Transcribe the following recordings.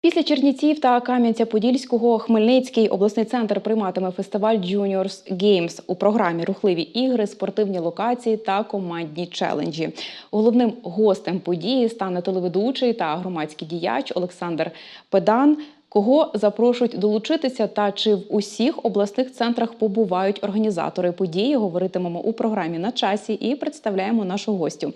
Після Чернівців та Кам'янця-Подільського Хмельницький обласний центр прийматиме фестиваль Juniors Games у програмі рухливі ігри, спортивні локації та командні челенджі. Головним гостем події стане телеведучий та громадський діяч Олександр Педан. Кого запрошують долучитися та чи в усіх обласних центрах побувають організатори події? Говоритимемо у програмі на часі і представляємо нашу гостю.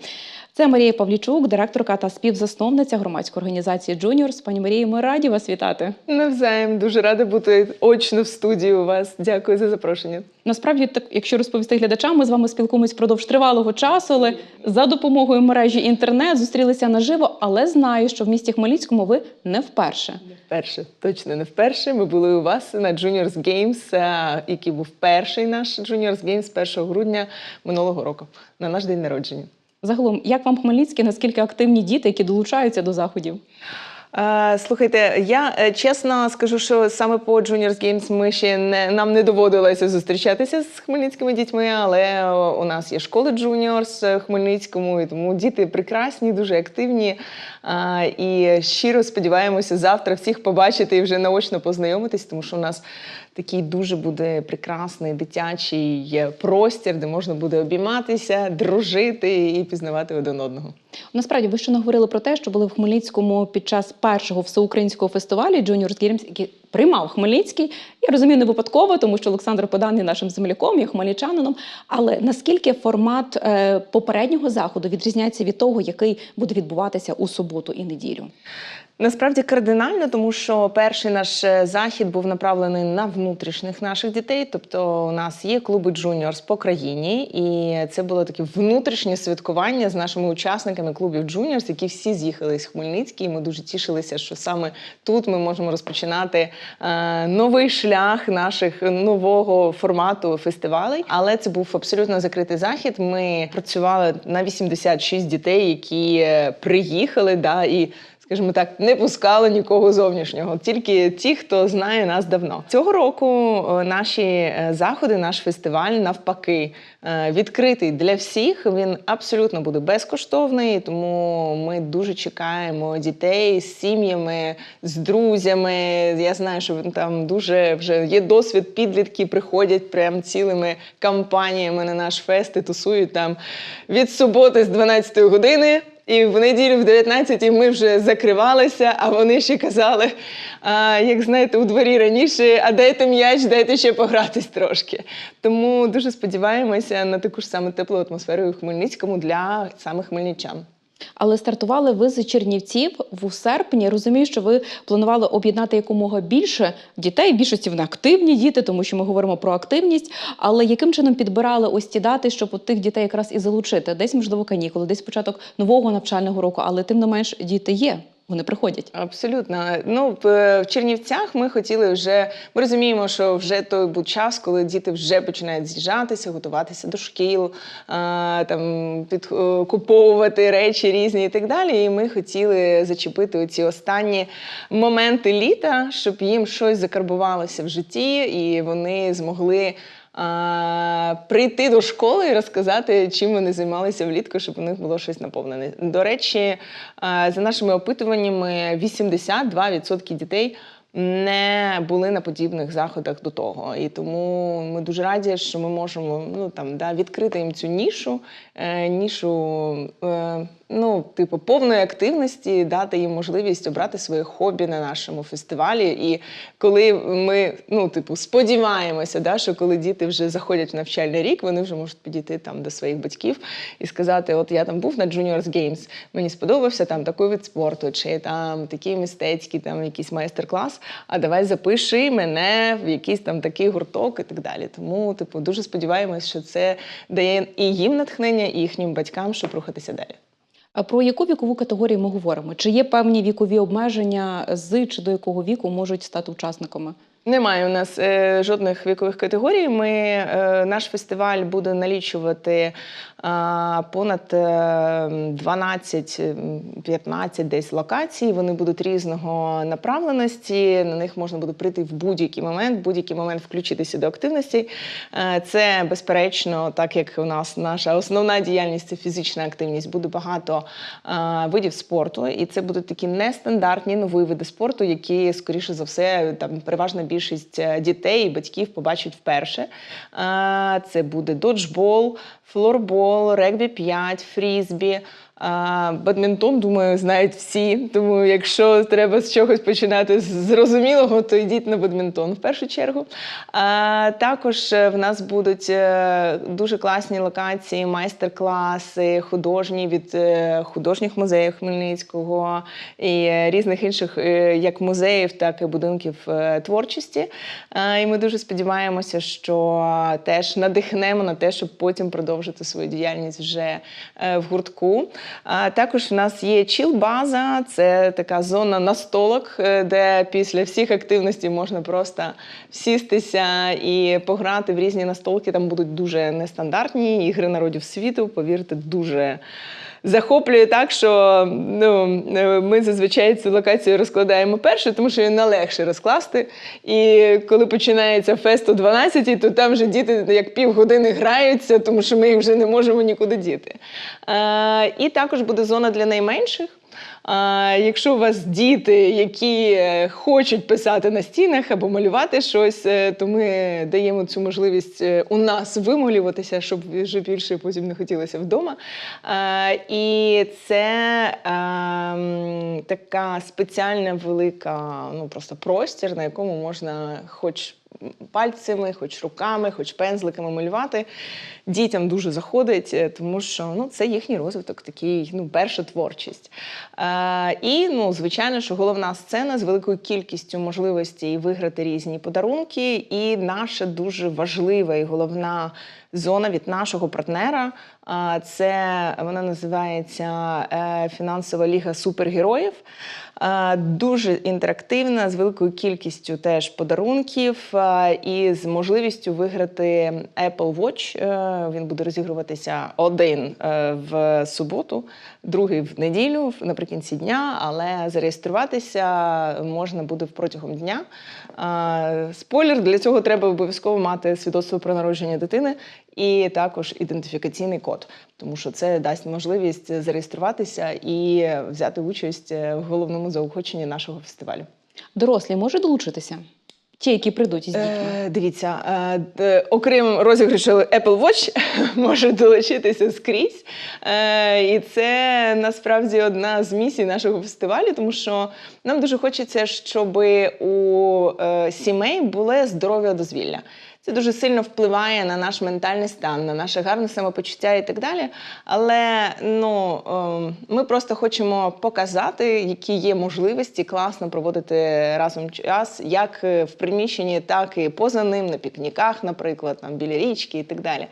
Це Марія Павлічук, директорка та співзасновниця громадської організації Juniors. Пані Марії, ми раді вас вітати. Навзаєм дуже рада бути очно в студії у вас. Дякую за запрошення. Насправді, так, якщо розповісти глядачам, ми з вами спілкуємось впродовж тривалого часу, але за допомогою мережі інтернет зустрілися наживо. Але знаю, що в місті Хмельницькому ви не вперше. Не Вперше, точно не вперше. Ми були у вас на Juniors Games, який був перший наш Juniors Games 1 грудня минулого року на наш день народження. Загалом, як вам Хмельницький, наскільки активні діти, які долучаються до заходів? Е, Слухайте, я е, чесно скажу, що саме по Juniors Games ми ще не нам не доводилося зустрічатися з хмельницькими дітьми, але е, у нас є школи Juniors Хмельницькому, і тому діти прекрасні, дуже активні. І щиро сподіваємося завтра всіх побачити і вже наочно познайомитись, тому що у нас такий дуже буде прекрасний дитячий е, простір, де можна буде обійматися, дружити і пізнавати один одного. Насправді, ви ще не говорили про те, що були в Хмельницькому під час першого всеукраїнського фестивалю Juniors Games, який приймав Хмельницький. Я розумію, не випадково, тому що Олександр Подан є нашим земляком, є хмельничанином. Але наскільки формат е, попереднього заходу відрізняється від того, який буде відбуватися у суботу і неділю? Насправді кардинально, тому що перший наш е, захід був направлений на внутрішніх наших дітей. Тобто, у нас є клуби джуніорс по країні, і це було таке внутрішнє святкування з нашими учасниками клубів джуніорс, які всі з'їхали з Хмельницький. І ми дуже тішилися, що саме тут ми можемо розпочинати новий шлях наших нового формату фестивалей. Але це був абсолютно закритий захід. Ми працювали на 86 дітей, які е, приїхали, да і скажімо так, не пускали нікого зовнішнього, тільки ті, хто знає нас давно. Цього року е, наші е, заходи, наш фестиваль навпаки е, відкритий для всіх. Він абсолютно буде безкоштовний, тому ми дуже чекаємо дітей з сім'ями, з друзями. Я знаю, що там дуже вже є досвід. Підлітки приходять прям цілими кампаніями на наш фест і тусують там від суботи з 12 години. І в неділю в 19 ми вже закривалися, а вони ще казали, а, як знаєте, у дворі раніше, а дайте м'яч, дайте ще погратись трошки. Тому дуже сподіваємося на таку ж саме теплу атмосферу у Хмельницькому для саме хмельничан. Але стартували ви з Чернівців в серпні. Розумію, що ви планували об'єднати якомога більше дітей. Більшості вони активні діти, тому що ми говоримо про активність. Але яким чином підбирали ось ті дати, щоб от тих дітей якраз і залучити? Десь можливо канікули, десь початок нового навчального року, але тим не менш діти є. Вони приходять. Абсолютно. Ну в Чернівцях ми хотіли вже. Ми розуміємо, що вже той був час, коли діти вже починають з'їжджатися, готуватися до шкіл, там підкуповувати речі різні і так далі. І ми хотіли зачепити оці останні моменти літа, щоб їм щось закарбувалося в житті, і вони змогли. А, прийти до школи і розказати, чим вони займалися влітку, щоб у них було щось наповнене. До речі, а, за нашими опитуваннями, 82% дітей не були на подібних заходах до того. І тому ми дуже раді, що ми можемо ну, там, да, відкрити їм цю нішу, е, нішу е, ну, типу, повної активності, дати їм можливість обрати своє хобі на нашому фестивалі. І коли ми ну, типу, сподіваємося, да, що коли діти вже заходять в навчальний рік, вони вже можуть підійти там до своїх батьків і сказати: От я там був на Juniors Games, мені сподобався там такий вид спорту, чи там такий мистецький, там якийсь майстер-клас. А давай запиши мене в якийсь там такий гурток і так далі. Тому, типу, дуже сподіваємось, що це дає і їм натхнення, і їхнім батькам, щоб рухатися далі. А про яку вікову категорію ми говоримо? Чи є певні вікові обмеження, з чи до якого віку можуть стати учасниками? Немає у нас е, жодних вікових категорій. Ми, е, наш фестиваль буде налічувати е, понад е, 12-15 десь локацій. Вони будуть різного направленості. На них можна буде прийти в будь-який момент, в будь-який момент включитися до активності. Е, це безперечно, так як у нас наша основна діяльність це фізична активність. Буде багато е, видів спорту, і це будуть такі нестандартні нові види спорту, які, скоріше за все, там переважна більшість е, дітей і батьків побачать вперше. Е, Це буде доджбол, флорбол, регбі 5, фрізбі. Бадмінтон, думаю, знають всі. Тому якщо треба з чогось починати з зрозумілого, то йдіть на бадмінтон в першу чергу. А, також е, в нас будуть е, дуже класні локації, майстер-класи, художні від е, художніх музеїв Хмельницького і різних інших як музеїв, так і будинків творчості. А, І ми дуже сподіваємося, що теж надихнемо на те, щоб потім продовжити свою діяльність вже в гуртку. Також в нас є чіл-база, це така зона настолок, е, де після всіх активностей можна просто сістися і пограти в різні настолки. Там будуть дуже нестандартні ігри народів світу. Повірте, дуже. Захоплює так, що ну, ми зазвичай цю локацію розкладаємо перше, тому що її налегше розкласти. І коли починається фест о 12, то там вже діти як півгодини граються, тому що ми їх вже не можемо нікуди діти. А, і також буде зона для найменших. А, якщо у вас діти, які е, хочуть писати на стінах або малювати щось, е, то ми даємо цю можливість е, у нас вимолюватися, щоб вже більше потім не хотілося вдома. А, і це ем, така спеціальна велика, ну просто простір, на якому можна хоч пальцями, хоч руками, хоч пензликами малювати. Дітям дуже заходить, е, тому що ну, це їхній розвиток, такий, ну, перша творчість. Е, і, ну, звичайно, що головна сцена з великою кількістю можливостей виграти різні подарунки. І наша дуже важлива і головна зона від нашого партнера. Це вона називається е, Фінансова ліга супергероїв. Дуже інтерактивна, з великою кількістю теж подарунків і з можливістю виграти Apple Watch. Е, Він буде розігруватися один е, в суботу, другий в неділю наприкінці дня, але зареєструватися можна буде протягом дня. Спойлер, для цього треба обов'язково мати свідоцтво про народження дитини і також ідентифікаційний код, тому що це дасть можливість зареєструватися і взяти участь в головному заохоченні нашого фестивалю. Дорослі можуть долучитися? Ті, які прийдуть із дітьми. Е, дивіться, е, окрім розіграшу Apple Watch, може долучитися скрізь. Е, і це насправді одна з місій нашого фестивалю, тому що нам дуже хочеться, щоб у е, сімей було здоров'я дозвілля. Це дуже сильно впливає на наш ментальний стан, на наше гарне самопочуття і так далі. Але ну, ем, ми просто хочемо показати, які є можливості класно проводити разом час, як е, в приміщенні, так і поза ним, на пікніках, наприклад, там біля річки і так далі.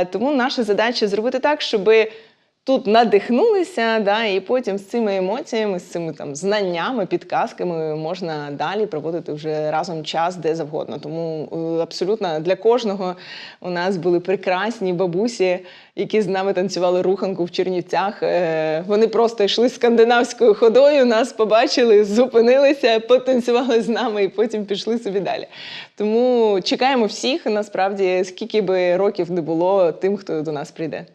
Е, Тому наша задача зробити так, щоби тут надихнулися, да, і потім з цими емоціями, з цими там знаннями, підказками можна далі проводити вже разом час де завгодно. Тому е, абсолютно для кожного у нас були прекрасні бабусі, які з нами танцювали руханку в Чернівцях. Е, Вони просто йшли скандинавською ходою, нас побачили, зупинилися, потанцювали з нами і потім пішли собі далі. Тому чекаємо всіх, насправді, скільки би років не було тим, хто до нас прийде.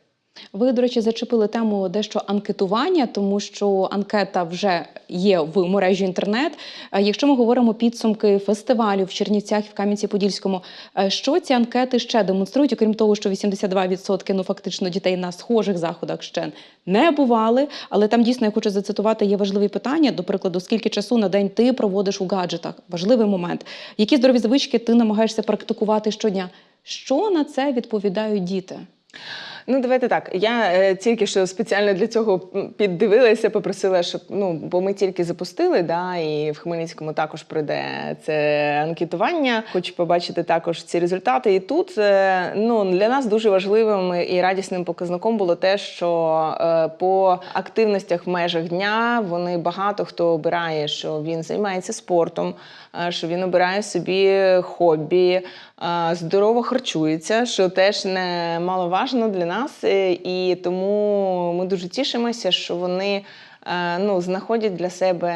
Ви, до речі, зачепили тему дещо анкетування, тому що анкета вже є в мережі інтернет. Е, Якщо ми говоримо підсумки фестивалю в Чернівцях і в Кам'янці-Подільському, е, що ці анкети ще демонструють, окрім того, що 82% ну фактично дітей на схожих заходах ще не бували. Але там дійсно я хочу зацитувати є важливі питання. До прикладу, скільки часу на день ти проводиш у гаджетах? Важливий момент. Які здорові звички ти намагаєшся практикувати щодня? Що на це відповідають діти? Ну, давайте так. Я е, тільки що спеціально для цього піддивилася, попросила, щоб ну, бо ми тільки запустили, да, і в Хмельницькому також пройде це анкетування. Хочу побачити також ці результати. І тут е, ну, для нас дуже важливим і радісним показником було те, що е, по активностях в межах дня вони багато хто обирає, що він займається спортом, е, що він обирає собі хобі, здорово харчується, що теж немаловажно для нас. Е, І тому ми дуже тішимося, що вони е, ну, знаходять для себе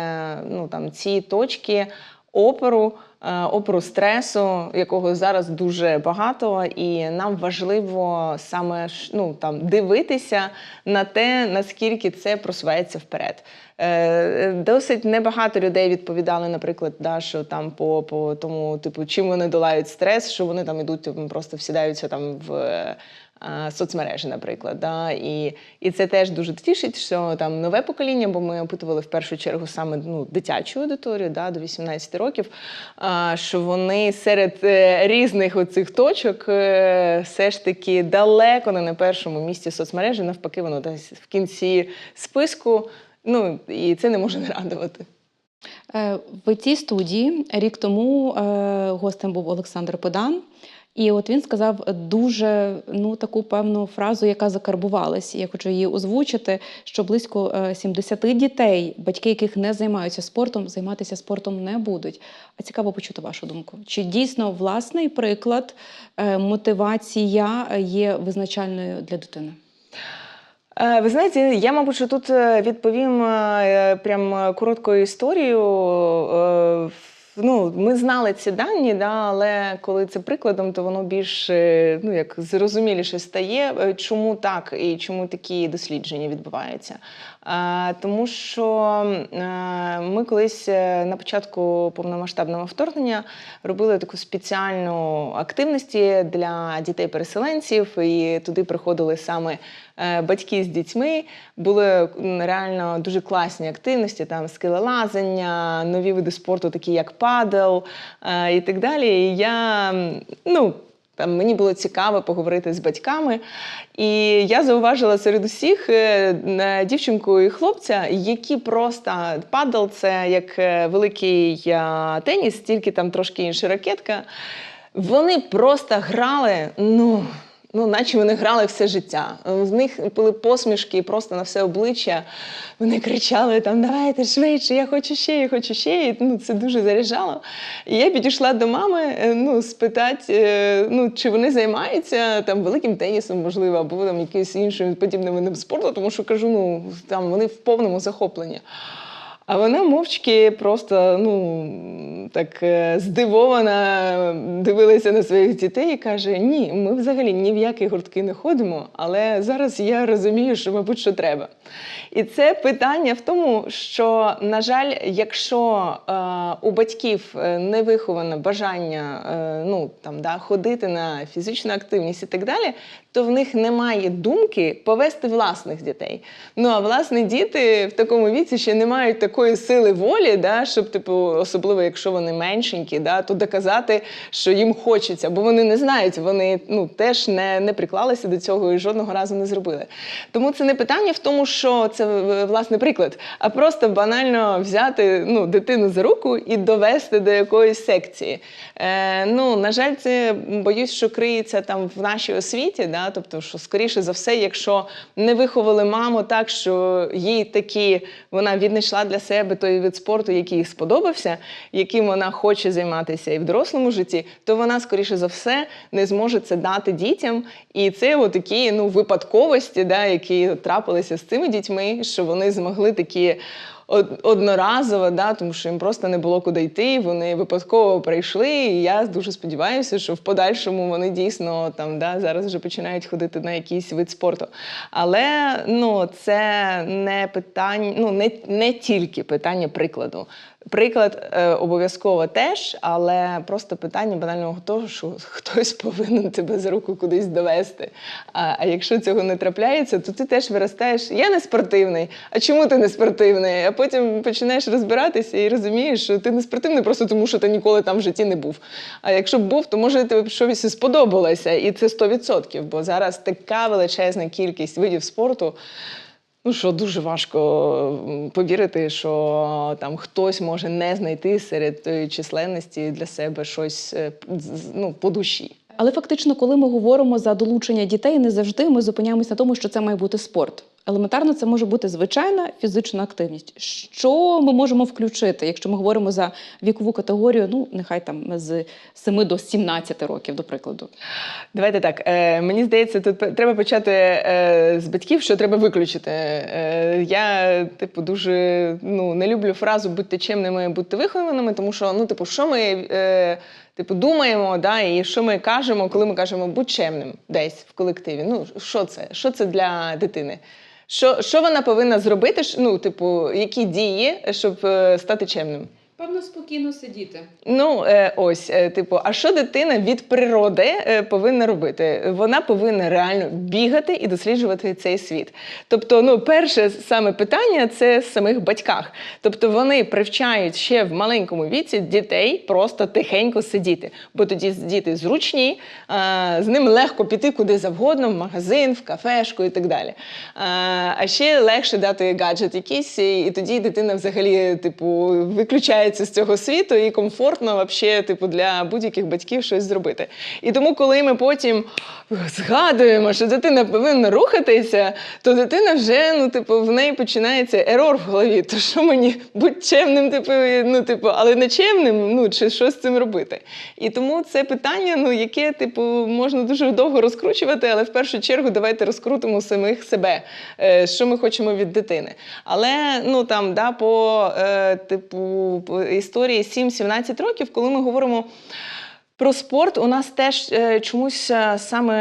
ну, там, ці точки опору, опору стресу, якого зараз дуже багато, і нам важливо саме ну, там, дивитися на те, наскільки це просувається вперед. Е, Досить небагато людей відповідали, наприклад, да, що там по, по тому, типу, чим вони долають стрес, що вони там ідуть, просто всідаються там в. Е, Соцмережі, наприклад, да? і, і це теж дуже тішить, що там нове покоління, бо ми опитували в першу чергу саме ну, дитячу аудиторію да, до 18 років, а, що вони серед е, різних оцих точок е, все ж таки далеко не на першому місці соцмережі, навпаки, воно десь в кінці списку. Ну і це не може не радувати. Е, В цій студії рік тому е, гостем був Олександр Подан. І от він сказав дуже ну таку певну фразу, яка закарбувалась. Я хочу її озвучити, що близько е, 70 дітей, батьки яких не займаються спортом, займатися спортом не будуть. А цікаво почути вашу думку. Чи дійсно власний приклад, е, мотивація є визначальною для дитини? Е, Ви знаєте, я, мабуть, тут е, відповім е, прям короткою історією. Ну, ми знали ці дані, да, але коли це прикладом, то воно більш е, ну, як зрозуміліше стає, е, чому так і чому такі дослідження відбуваються. Е, Тому що е, ми колись на початку повномасштабного вторгнення робили таку спеціальну активності для дітей-переселенців, і туди приходили саме батьки з дітьми. Були реально дуже класні активності, там скелелазання, нові види спорту, такі як падел е, і так далі. І я ну. Там мені було цікаво поговорити з батьками, і я зауважила серед усіх е, е, дівчинку і хлопця, які просто падал це як е, великий е, теніс, тільки там трошки інша ракетка. Вони просто грали, ну. Ну, наче вони грали все життя. В них були посмішки просто на все обличчя. Вони кричали там: давайте швидше, я хочу ще, я хочу ще. І ну, це дуже заряджало. І я підійшла до мами е, ну, спитати, е, ну, чи вони займаються там великим тенісом, можливо, або там якимось іншим подібним видом спорту, тому що кажу, ну там вони в повному захопленні. А вона мовчки просто ну так е, здивована дивилася на своїх дітей і каже: Ні, ми взагалі ні в які гуртки не ходимо, але зараз я розумію, що, мабуть, що треба. І це питання в тому, що, на жаль, якщо е, у батьків е, не виховане бажання е, ну, там, да, ходити на фізичну активність і так далі, то в них немає думки повести власних дітей. Ну а власне діти в такому віці ще не мають такої сили волі, да, щоб, типу, особливо якщо вони меншенькі, да, то доказати, що їм хочеться, бо вони не знають, вони ну, теж не, не приклалися до цього і жодного разу не зробили. Тому це не питання в тому, що це власне приклад, а просто банально взяти ну, дитину за руку і довести до якоїсь секції. Е, ну, на жаль, це боюсь, що криється там в нашій освіті. Да? Тобто, що скоріше за все, якщо не виховали маму так, що їй такі вона віднайшла для себе той вид спорту, який їй сподобався, яким вона хоче займатися і в дорослому житті, то вона скоріше за все не зможе це дати дітям. І це отакі ну, випадковості, да, які трапилися з цими дітьми, що вони змогли такі одноразово, да, тому що їм просто не було куди йти. Вони випадково прийшли. І я дуже сподіваюся, що в подальшому вони дійсно там да, зараз вже починають ходити на якийсь вид спорту. Але ну, це не питання, ну не, не тільки питання прикладу. Приклад е, обов'язково теж, але просто питання банального того, що хтось повинен тебе за руку кудись довести. А, а якщо цього не трапляється, то ти теж виростаєш. Я не спортивний. А чому ти не спортивний? А потім починаєш розбиратися і розумієш, що ти не спортивний просто тому, що ти ніколи там в житті не був. А якщо б був, то може тобі щось і сподобалося, і це 100%, бо зараз така величезна кількість видів спорту. Ну що дуже важко повірити, що там хтось може не знайти серед тої численності для себе щось е, ну, по душі. Але фактично, коли ми говоримо за долучення дітей, не завжди ми зупиняємося на тому, що це має бути спорт. Елементарно, це може бути звичайна фізична активність. Що ми можемо включити, якщо ми говоримо за вікову категорію, ну нехай там з 7 до 17 років, до прикладу. Давайте так. Е, мені здається, тут треба почати е, з батьків, що треба виключити. Е, я, типу, дуже ну, не люблю фразу будьте чемними, будьте вихованими, тому що, ну, типу, що ми е, типу, думаємо, да, і що ми кажемо, коли ми кажемо будь чемним десь в колективі. Ну, що це? Що це для дитини? Що, що вона повинна зробити? Ну, типу, які дії, щоб е, стати чемним? Певно, спокійно сидіти. Ну, е, ось, е, типу, а що дитина від природи е, повинна робити? Вона повинна реально бігати і досліджувати цей світ. Тобто, ну, перше саме питання це самих батьках. Тобто вони привчають ще в маленькому віці дітей просто тихенько сидіти, бо тоді діти зручні, з ним легко піти куди завгодно, в магазин, в кафешку і так далі. А ще легше дати гаджет якийсь, і тоді дитина взагалі, типу, виключається з цього світу і комфортно вообще, типу, для будь-яких батьків щось зробити. І тому, коли ми потім згадуємо, що дитина повинна рухатися, то дитина вже, ну, типу, в неї починається ерор в голові. То що мені будь чемним, типу, ну, типу, але не чемним, ну, чи що з цим робити? І тому це питання, ну, яке, типу, можна дуже довго розкручувати, але в першу чергу давайте розкрутимо самих себе, е, що ми хочемо від дитини. Але ну там да, по е, типу історії 7-17 років, коли ми говоримо. Про спорт у нас теж е, чомусь е, саме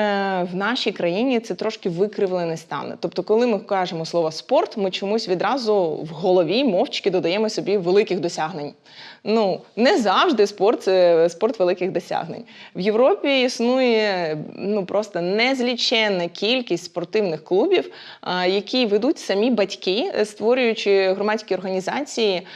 в нашій країні це трошки викривлений стан. Тобто, коли ми кажемо слово спорт, ми чомусь відразу в голові мовчки додаємо собі великих досягнень. Ну не завжди спорт це спорт великих досягнень. В Європі існує ну просто незліченна кількість спортивних клубів, які ведуть самі батьки, створюючи громадські організації,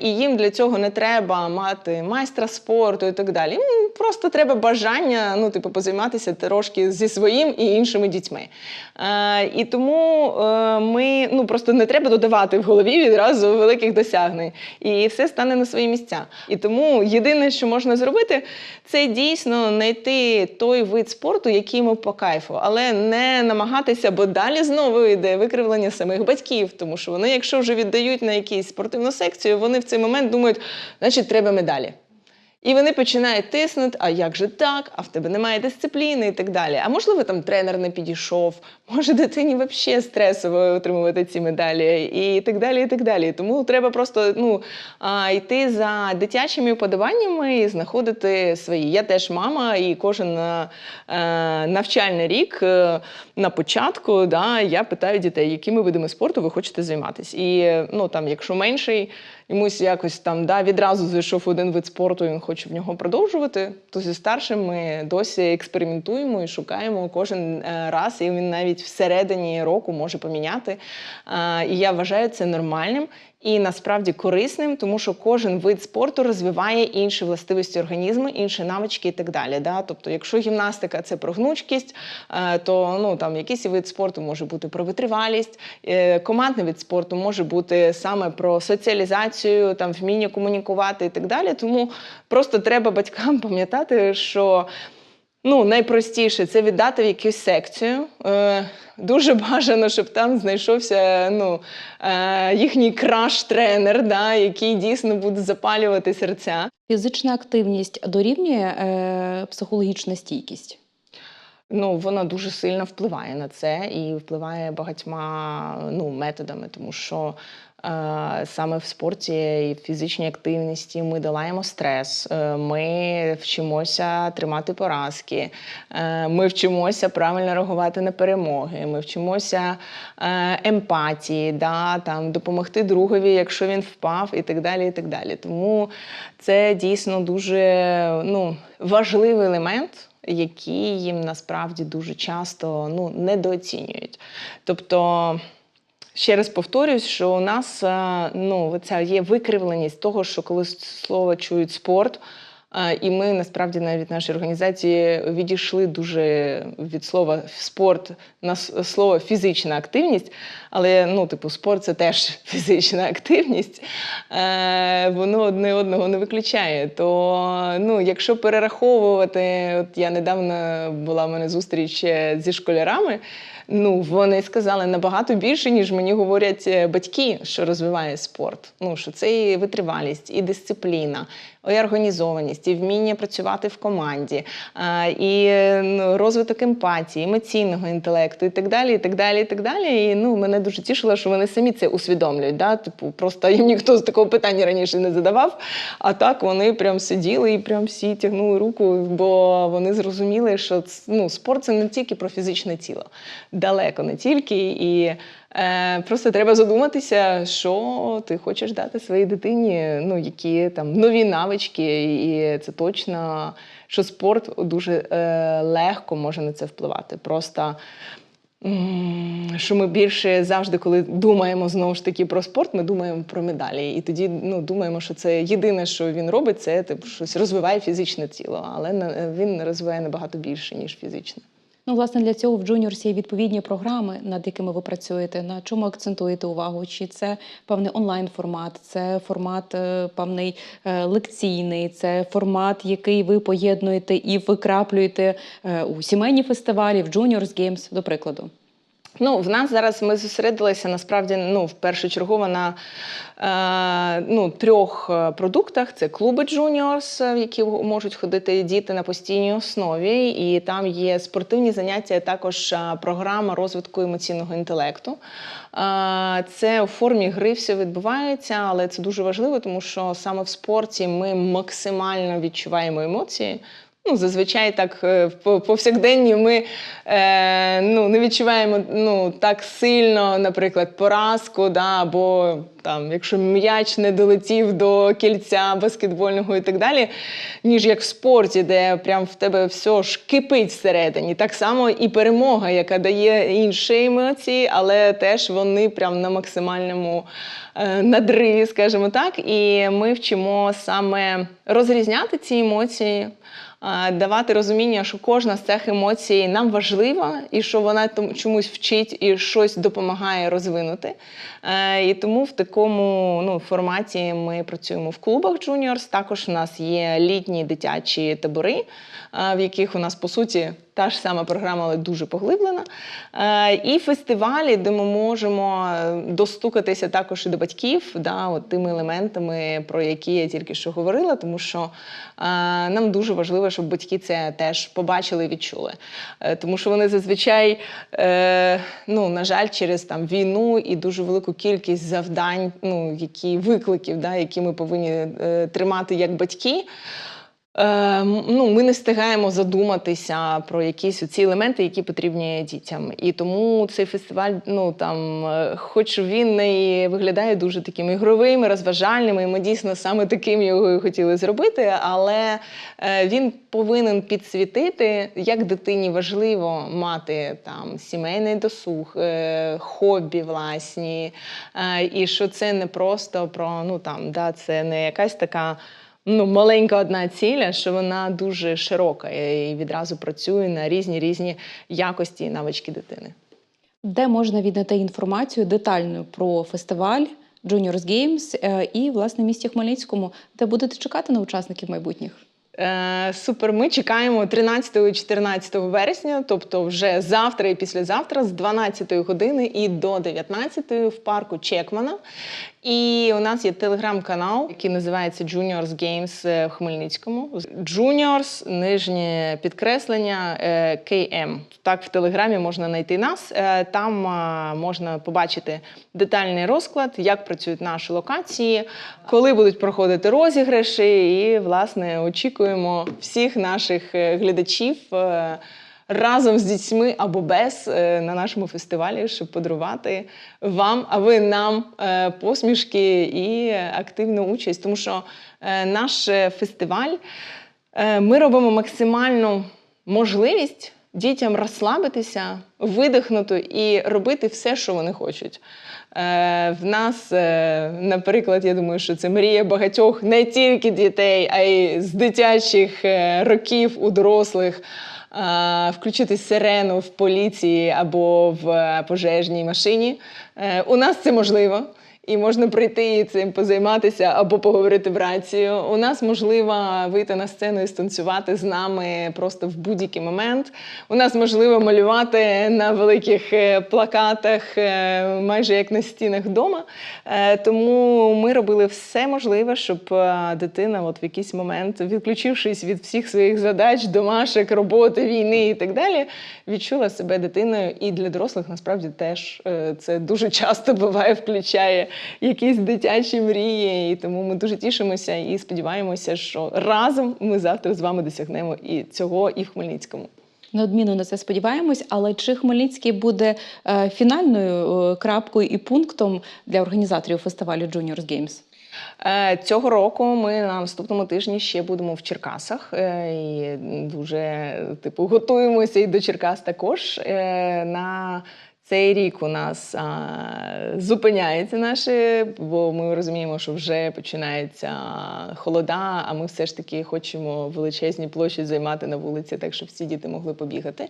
і їм для цього не треба мати майстра спорту і так далі. Просто треба бажання, ну типу, позайматися трошки зі своїм і іншими дітьми. А, І тому е, ми ну просто не треба додавати в голові відразу великих досягнень, і все стане на свої місця. І тому єдине, що можна зробити, це дійсно знайти той вид спорту, який йому по кайфу, але не намагатися, бо далі знову йде викривлення самих батьків, тому що вони, якщо вже віддають на якусь спортивну секцію, вони в цей момент думають, значить, треба медалі. І вони починають тиснути, а як же так, а в тебе немає дисципліни і так далі. А можливо, там тренер не підійшов, може дитині взагалі стресово отримувати ці медалі, і так далі. і так далі. Тому треба просто ну, йти за дитячими вподобаннями і знаходити свої. Я теж мама, і кожен е, навчальний рік е, на початку да, я питаю дітей, якими видами спорту ви хочете займатися. І ну, там, якщо менший, йомусь якось там да, відразу зайшов один вид спорту, він хоче в нього продовжувати, то зі старшим ми досі експериментуємо і шукаємо кожен е, раз, і він навіть всередині року може поміняти. Е, І я вважаю це нормальним. І насправді корисним, тому що кожен вид спорту розвиває інші властивості організму, інші навички і так далі. Да? Тобто, якщо гімнастика це про гнучкість, е, то ну там якийсь вид спорту може бути про витривалість, е, командний вид спорту може бути саме про соціалізацію, там вміння комунікувати і так далі. Тому просто треба батькам пам'ятати, що. Ну, найпростіше це віддати в якусь секцію. Е, дуже бажано, щоб там знайшовся ну, е, їхній краш-тренер, да, який дійсно буде запалювати серця. Фізична активність дорівнює е, психологічна стійкість. Ну, вона дуже сильно впливає на це і впливає багатьма ну, методами, тому що е, саме в спорті і в фізичній активності ми долаємо стрес, е, ми вчимося тримати поразки, е, ми вчимося правильно реагувати на перемоги, ми вчимося емпатії, да, там, допомогти другові, якщо він впав, і так далі. І так далі. Тому це дійсно дуже ну, важливий елемент які їм насправді дуже часто ну, недооцінюють. Тобто, Ще раз повторюсь, що у нас е, ну, це є викривленість того, що коли слово чують спорт, і ми насправді навіть наші організації відійшли дуже від слова спорт на слово фізична активність. Але ну, типу, спорт це теж фізична активність, е, воно одне одного не виключає. То ну, якщо перераховувати, от я недавно була в мене зустріч е, зі школярами. Ну, вони сказали набагато більше, ніж мені говорять е, батьки, що розвиває спорт. Ну, що це і витривалість, і дисципліна, і організованість, і вміння працювати в команді, і е, ну, розвиток емпатії, емоційного інтелекту, і так далі. І так далі, і так далі. І ну, мене дуже тішило, що вони самі це усвідомлюють. Да? Типу, просто їм ніхто з такого питання раніше не задавав. А так вони прям сиділи і прям всі тягнули руку, бо вони зрозуміли, що ну, спорт це не тільки про фізичне тіло, далеко не тільки. І просто треба задуматися, що ти хочеш дати своїй дитині, ну, які там нові навички, і це точно, що спорт дуже е, легко може на це впливати. Просто Що ми більше завжди, коли думаємо знову ж таки про спорт, ми думаємо про медалі. І тоді ну, думаємо, що це єдине, що він робить, це типу, щось розвиває фізичне тіло, але він розвиває набагато більше, ніж фізичне. Ну, власне, для цього в Джуніорсі є відповідні програми, над якими ви працюєте. На чому акцентуєте увагу? Чи це певний онлайн-формат, це формат е, певний е, лекційний, це формат, який ви поєднуєте і викраплюєте е, у сімейні фестивалі, в Juniors Games, до прикладу. Ну, в нас зараз ми зосередилися насправді ну, в першочергово на е, ну, трьох е, продуктах: це клуби Juniors, е, в які можуть ходити діти на постійній основі, і там є спортивні заняття, також е, програма розвитку емоційного інтелекту. Е, Це у формі гри все відбувається, але це дуже важливо, тому що саме в спорті ми максимально відчуваємо емоції. Ну, зазвичай так е, в повсякденні ми е, ну, не відчуваємо ну, так сильно, наприклад, поразку, да, або там, якщо м'яч не долетів до кільця баскетбольного і так далі, ніж як в спорті, де прям в тебе все ж кипить всередині. Так само і перемога, яка дає інші емоції, але теж вони прям на максимальному е, надриві, скажімо так. І ми вчимо саме розрізняти ці емоції давати розуміння, що кожна з цих емоцій нам важлива, і що вона чомусь вчить і щось допомагає розвинути. Е, І тому в такому ну, форматі ми працюємо в клубах Juniors. Також у нас є літні дитячі табори, е, в яких у нас по суті та ж сама програма, але дуже поглиблена. Е, І фестивалі, де ми можемо достукатися також і до батьків, да, от тими елементами, про які я тільки що говорила, тому що нам дуже важливо, щоб батьки це теж побачили і відчули. Е, Тому що вони зазвичай, е, ну, на жаль, через там, війну і дуже велику кількість завдань, ну, які викликів, да, які ми повинні е, тримати як батьки. Е, ну, ми не встигаємо задуматися про якісь ці елементи, які потрібні дітям. І тому цей фестиваль, ну там, е, хоч він і виглядає дуже таким ігровим, розважальним, і ми дійсно саме таким його і хотіли зробити, але е, він повинен підсвітити, як дитині важливо мати там сімейний досуг, хобі власні, і що це не просто про ну там, да, це не якась така ну, маленька одна ціль, а що вона дуже широка і відразу працює на різні різні якості і навички дитини. Де можна віднайти інформацію детальну про фестиваль Juniors Games е, і, власне, місті Хмельницькому, де будете чекати на учасників майбутніх? Е, супер, ми чекаємо 13-14 вересня, тобто вже завтра і післязавтра з 12 години і до 19 в парку Чекмана. І у нас є телеграм-канал, який називається Juniors Games е, в Хмельницькому. Juniors, нижнє підкреслення е, KM. Так в телеграмі можна знайти нас. Е, Там можна побачити детальний розклад, як працюють наші локації, коли будуть проходити розіграші, і власне очікуємо всіх наших е, глядачів. Разом з дітьми або без е, на нашому фестивалі, щоб подарувати вам, а ви нам е, посмішки і активну участь. Тому що е, наш фестиваль ми робимо максимальну можливість дітям розслабитися, видихнути і робити все, що вони хочуть. Е, В нас, е, наприклад, я думаю, що це мрія багатьох не тільки дітей, а й з дитячих років у дорослих. Включити сирену в поліції або в е, пожежній машині. Е, У нас це можливо. І можна прийти цим позайматися або поговорити в рацію. У нас можливо вийти на сцену і станцювати з нами просто в будь-який момент. У нас можливо малювати на великих е, плакатах, е, майже як на стінах вдома. Е, Тому ми робили все можливе, щоб дитина, от в якийсь момент, відключившись від всіх своїх задач, домашок, роботи, війни і так далі, відчула себе дитиною. І для дорослих насправді теж це дуже часто буває, включає якісь дитячі мрії. І тому ми дуже тішимося і сподіваємося, що разом ми завтра з вами досягнемо і цього, і в Хмельницькому. Неодмінно на це сподіваємось, але чи Хмельницький буде е, фінальною е, крапкою і пунктом для організаторів фестивалю Juniors Games? Е, Цього року ми на наступному тижні ще будемо в Черкасах і дуже типу готуємося і до Черкас також. На цей рік у нас а, зупиняється наше, бо ми розуміємо, що вже починається холода, а ми все ж таки хочемо величезні площі займати на вулиці, так щоб всі діти могли побігати.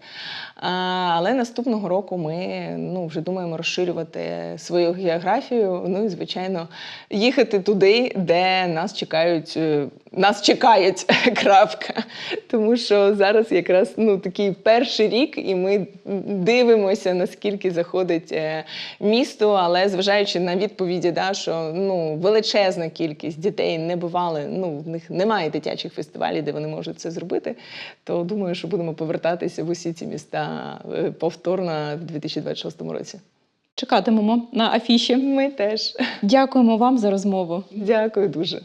А, Але наступного року ми ну, вже думаємо розширювати свою географію. Ну і звичайно, їхати туди, де нас чекають, е, нас чекають крапка. Тому що зараз якраз ну, такий перший рік, і ми дивимося, наскільки заходить е, місто, але зважаючи на відповіді, да, що ну, величезна кількість дітей не бували, ну, в них немає дитячих фестивалів, де вони можуть це зробити, то думаю, що будемо повертатися в усі ці міста е, повторно в 2026 році. Чекатимемо на афіші. Ми теж. Дякуємо вам за розмову. Дякую дуже.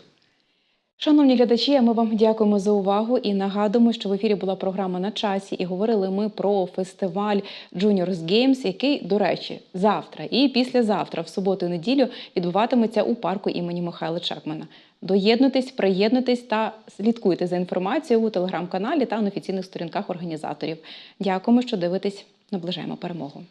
Шановні глядачі, ми вам дякуємо за увагу і нагадуємо, що в ефірі була програма на часі, і говорили ми про фестиваль Juniors Games, який, до речі, завтра і післязавтра, в суботу і неділю, відбуватиметься у парку імені Михайла Чекмана. Доєднуйтесь, приєднуйтесь та слідкуйте за інформацією у телеграм-каналі та на офіційних сторінках організаторів. Дякуємо, що дивитесь. Наближаємо перемогу.